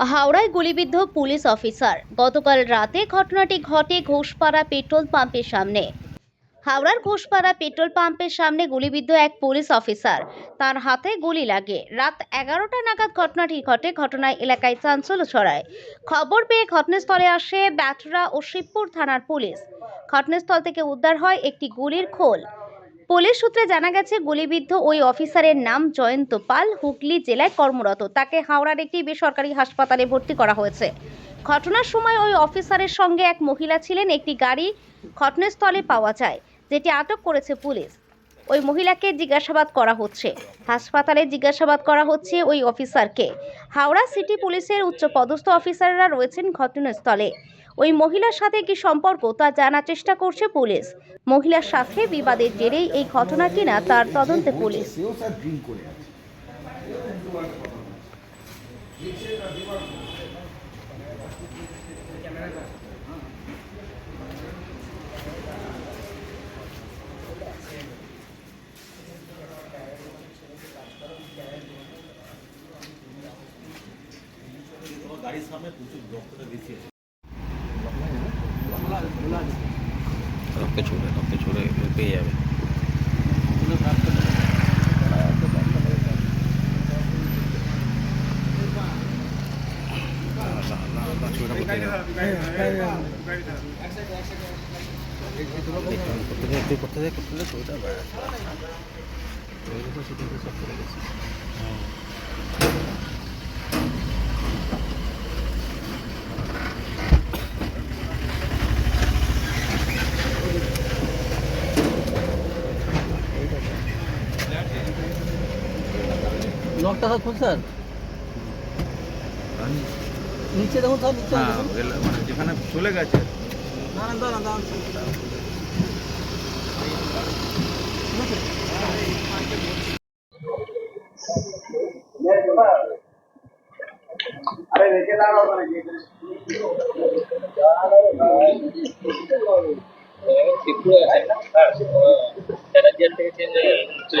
হাওড়ায় গুলিবিদ্ধ police officer. গতকাল রাতে ঘটনাটি ঘটে ঘোষপাড়া পেট্রোল পাম্পের সামনে। হাওড়ার ঘোষপাড়া পেট্রোল পাম্পের সামনে গুলিবিদ্ধ এক পুলিশ অফিসার। তার হাতে গুলি লাগে। রাত এগারোটা নাগাদ ঘটনাটি ঘটে ঘটনায় এলাকায় চাঞ্চল্য ছড়ায়। খবর পেয়ে ঘটনাস্থলে আসে ব্যাটরা ও শিবপুর থানার পুলিশ। ঘটনাস্থল থেকে উদ্ধার হয় একটি গুলির খোল। পুলিশ সূত্রে জানা গেছে, গুলিবিদ্ধ ওই অফিসারের নাম জয়ন্ত পাল, হুগলি জেলায় কর্মরত। তাকে হাওড়ার একটি বেসরকারি হাসপাতালে ভর্তি করা হয়েছে। ঘটনার সময় ওই অফিসারের সঙ্গে এক মহিলা ছিলেন। একটি গাড়ি ঘটনাস্থলে পাওয়া যায়, যেটি আটক করেছে পুলিশ। ওই মহিলাকে জিজ্ঞাসাবাদ করা হচ্ছে। হাসপাতালে জিজ্ঞাসাবাদ করা হচ্ছে ওই অফিসারকে। হাওড়া সিটি পুলিশের উচ্চপদস্থ অফিসাররা রয়েছেন ঘটনাস্থলে। ওই মহিলার সাথে কি সম্পর্ক তা জানার চেষ্টা করছে পুলিশ। মহিলার সাথে বিবাদের জেরেই এই ঘটনা কিনা তার তদন্তে পুলিশ। গাড়ির সামনে প্রচুর রক্তটা বেশি আছে রক্তে ছুড়ে রক্তে পেয়ে যাবে? করতে করতে করতে তো সব চলে গেছে। লকটা খুব স্যার নিচে দেখুন স্যার নিচে হ্যাঁ মানে যেখানে চলে গেছে। দাঁড়ান দাঁড়ান দাঁড়ান। আছে না। হ্যাঁ চেঞ্জ হয়ে গেছে।